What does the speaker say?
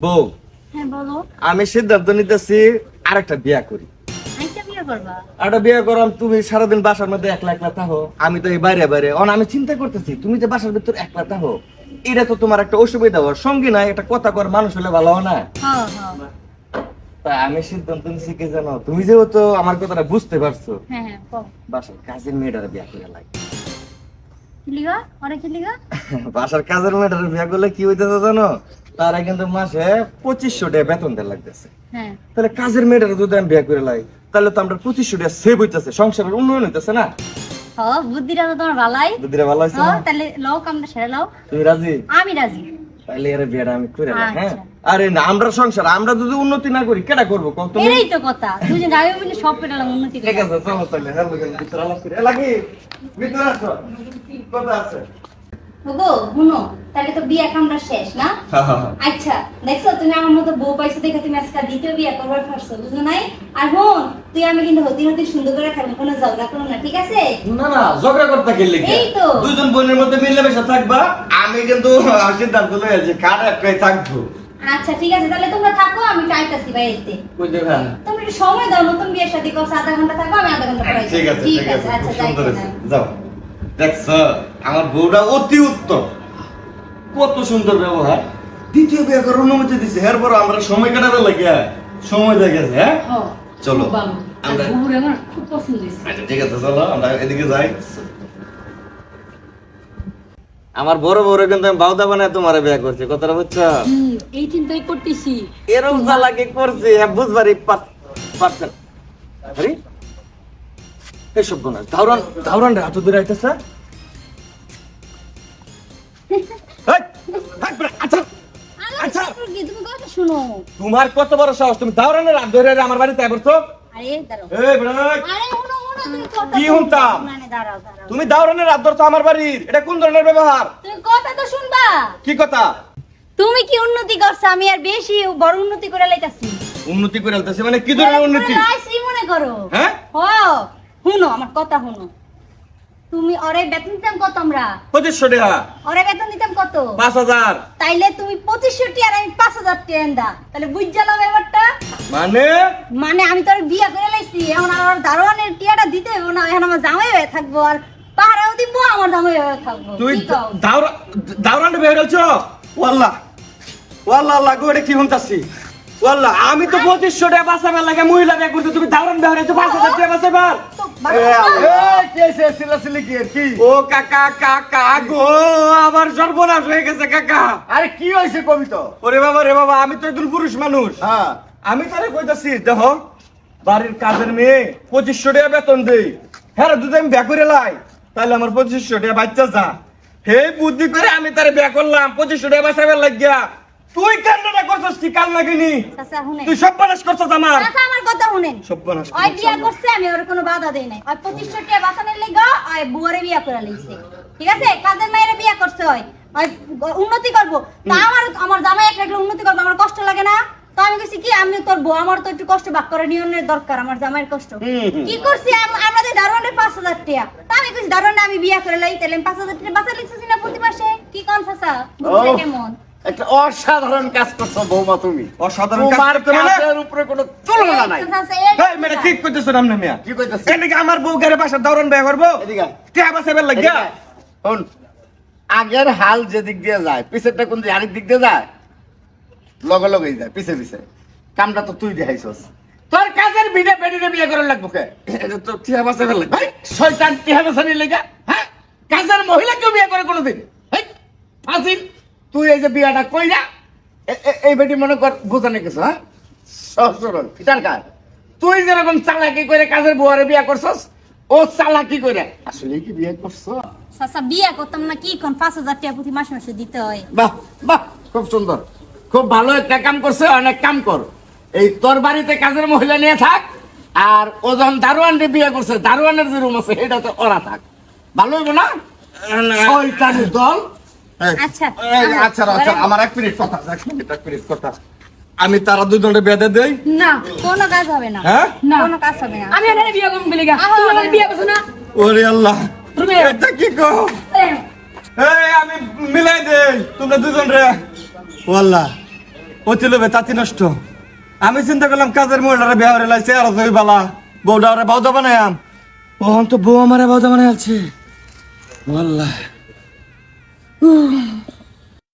বউ হ্যাঁ বলো। আমি সিদ্ধান্ত নিতেছি আরেকটা বিয়া করি। একটা বিয়ে করাম তুমি সারাদিন বাসার মধ্যে একলা একলা থাকো। আমি তো এই বাইরে বাইরে। অন আমি চিন্তা করতেছি তুমি যে বাসার ভিতর একলা থাকো এটা তো তোমার একটা অসুবিধা হওয়ার সঙ্গী নাই একটা কথা কর মানুষ হলে ভালো না। হ্যাঁ হ্যাঁ। তা আমি সিদ্ধান্ত নিছি কি জানো তুমি যেহেতু আমার কথাটা বুঝতে পারছ বাসার কাজের মেয়েটার বিয়া করে লিগা? বাসার কাজের মেয়েটার বিয়া করলে কি হইতেছে জানো? তারা কিন্তু মাসে পঁচিশশো টাকা বেতন দেওয়া লাগতেছে। হ্যাঁ। তাহলে কাজের মেয়েটার যদি আমি বিয়া করে লাই তাহলে তো আমরা পঁচিশশো টাকা সেভ হইতেছে সংসারের উন্নয়ন হইতেছে না? বুদ্ধিটা তো তোমার ভালাই। দুদিনে ভালো হয়েছে তাহলে লও কামটা সেরে লও। তুমি রাজি? আমি রাজি। তাহলে এর বিয়েটা আমি করে লাই হ্যাঁ। আরে না আমরা সংসার আমরা যদি উন্নতি না করি কেটা করব কও এটাই তো কথা। দুজন আমি বলি সব পেটালাম উন্নতি ঠিক আছে চলো তাহলে হ্যাঁ ভিতরে আলাপ করি। লাগি ভিতরে আসো। কথা আছে। তাহলে তো বিয়ে কামটা শেষ না? হ্যাঁ হ্যাঁ হ্যাঁ। আচ্ছা দেখছ তুমি আমার মতো বউ পাইছো দেখে তুমি আজকে দ্বিতীয় বিয়ে করবার পারছ বুঝো নাই? আর হন তুই আমি কিন্তু হতি হতি সুন্দর করে থাকব কোনো ঝগড়া করো না ঠিক আছে? না না ঝগড়া করতে গেলে এই তো। দুজন বোনের মধ্যে মিলেমিশে থাকবা আমি কিন্তু সিদ্ধান্ত লয়েছি কার একটাই থাকব। আচ্ছা ঠিক আছে তাহলে তোমরা থাকো আমি টাইটাছি বাইরেতে বুঝতে পারেন তুমি একটু সময় দাও নতুন বিয়ের সাথে করছ আধা ঘণ্টা থাকো আমি আধা ঘণ্টা পরে ঠিক আছে ঠিক আছে আচ্ছা খুব। যাও। দেখছ আমার বউটা অতি উত্তম। কত সুন্দর ব্যবহার। দ্বিতীয় বিয়ে করার অনুমতি দিছে। এরপর আমরা সময় কাটাতে লাগিয়া সময় দেখেছে হ্যাঁ? চলো। আমরা খুব পছন্দ হয়েছে। আচ্ছা ঠিক আছে চলো আমরা এদিকে যাই। আমার বড় বড় কিন্তু আমি বাউদা বানায় তোমার বিয়ে করছি। কথাটা বুঝছ? এই চিন্তাই করতেছি। এরকম চালাকি করছি হ্যাঁ বুঝবারই পার- পারছেন। আরে এসব গুণা ধাউরান ধাউরান রে হাত এই, আচ্ছা। আচ্ছা। তোমার কত বড় সাহস তুমি ধাউরানের হাত ধরে আমার বাড়িতে তুমি কি দাউরানের হাত ধরছো আমার বাড়ির। এটা কোন ধরনের ব্যবহার? তুমি কথা তো শুনবা। কি কথা? তুমি কি উন্নতি করছ? আমি আর বেশি বড় উন্নতি করে লাইতাছি। উন্নতি করে আলতেছে মানে কি ধরনের উন্নতি? মনে করো। হ্যাঁ? হ শুনো আমার কথা শুনো। তুমি অরে বেতন দিতাম কত আমরা? পঁচিশশো টাকা। অরে বেতন দিতাম কত? পাঁচ হাজার। তাইলে তুমি পঁচিশশো টি আর আমি পাঁচ হাজার টি দা তাহলে বুঝ জ্বালাও ব্যাপারটা? মানে? মানে আমি তোর বিয়া করে লাইছি এখন আমার দারোয়ানের টিয়াটা দিতে হবে না এখন আমার জামাই হয়ে থাকব আর পাহারাও দিব আমার জামাই হয়ে থাকব। তুই? দাউরা দাউরান বের হয়েছ? ওয়াল্লাহ ওয়াল্লাহ আল্লাহ গো এটা কি শুনতাছি? ওয়াল্লাহ আমি তো পঁচিশশো টাকা বাঁচাবার লাগে মহিলা ব্যাগ করতে তুমি দাউরান বের হয়েছো পাঁচ হাজার টাকা বাঁচাবার। ও কাকা কাকা গো আমার সর্বনাশ হয়ে গেছে কাকা। আরে কি হয়েছে কবিত? ওরে বাবা রে বাবা আমি তো একজন পুরুষ মানুষ। হ্যাঁ। আমি তারে কইতাছি দেখো বাড়ির কাজের মেয়ে পঁচিশশো টাকা বেতন দেই। হ্যাঁ যদি আমি ব্যাক করে লাই তাহলে আমার পঁচিশশো টাকা বাচ্চা যা। হে বুদ্ধি করে আমি তারে ব্যাক করলাম পঁচিশশো টাকা বাঁচাবার লাগিয়া। তুই কান্নাটা করছিস কি? কাল নাকিনি চাচা শুনেন। তুই সব বানাস করছিস আমার? চাচা আমার কথা শুনেন। সব বানাস ওই বিয়া করছে আমি ওর কোনো বাধা দেই নাই। ওই পঁচিশশো টাকা বাঁচানোর লেগে ওই বুয়ারে বিয়া করে লাইছে। ঠিক আছে? কাজের মায়ের বিয়া করছে ওই। উন্নতি করব। তা আমার আমার জামাই এক রাখলে উন্নতি করব আমার কষ্ট লাগে না। তো আমি কইছি কি আমি তোর বউ আমার তো একটু কষ্ট ভাগ করে নিয়নের দরকার আমার জামাইয়ের কষ্ট। কি করছি আম- আমরা যে দারোয়ানের পাঁচ হাজার টাকা। তা আমি কইছি দারোয়ানে আমি বিয়া করে লাই তাহলে আমি পাঁচ হাজার টাকা বাঁচা লিখছি না প্রতি মাসে? কি কন চাচা? বুঝলে কেমন? একটা অসাধারণ কাজ করছ বৌমা তুমি। অসাধারণ কাজ করতে মানে? উপরে কোনো তুলনা নাই। এই তো চাচা, এই এই মেয়েটা ঠিক করতেছো নাম মিয়া? কি কইতাছ? কেন আমার বউ ঘরে করব? এদিকে লাগিয়া? এদিকে আগের হাল যে দিক দিয়ে যায় পিছেরটা কোন আরেক দিক দিয়ে যায় লগে লগেই যায় পিছে পিছে। কামটা তো তুই দেখাইছস। তোর কাজের বিডে বেডিরে বিয়ে করার লাগবো কে? এটা তো টাকা বাঁচাবার লাগে ভাই শয়তান টিহাবে সানি লেগা হ্যাঁ? কাজের মহিলাকেও বিয়ে করে কোনোদিন। ফাজিল। তুই এই যে বিয়াটা কই না এ- এই বেটি মনে কর বোঝানে কিছু হ্যাঁ? সহজ সরল ফিটার কাজ। তুই যেরকম চালাকি করে কাজের বুয়ারে বিয়া করছস ও চালাকি করে। আসলে কি বিয়ে করছ? চাচা বিয়া করতাম না কি কোন পাঁচ হাজার টাকা প্রতি মাসে মাসে দিতে হয়। বাহ বাহ খুব সুন্দর। খুব ভালো একটা কাম করছে অনেক কাম কর। এই তোর বাড়িতে কাজের মহিলা নিয়ে থাক আর ও যখন দারোয়ান বিয়ে করছে দারোয়ানের যে রুম আছে সেটাতে ওরা থাক। ভালো হইব না? শয়তানের দল। আচ্ছা আচ্ছা আচ্ছা আমার এক মিনিট কথা এক মিনিট এক মিনিট কথা। আমি তারা দুজনের বেঁধে দেই? না কোনো কাজ হবে না। হ্যাঁ? কোনো কাজ হবে না। আমি এখানে বিয়ে করব বলে গা তুমি আমার বিয়ে করছ না? ওরে আল্লাহ তুমি এটা কি কো এই আমি মিলাই দেই তোমরা দুজন রে ও আল্লাহ অতি লোভে তাঁতি নষ্ট। আমি চিন্তা করলাম কাজের মহিলারা বিয়া লাইছে আর তুই বালা বউটা ওরা বাউদা বানায়াম ওহন তো বউ আমারে বাউদা বানাই আছে ওয়াল্লাহ 嗯。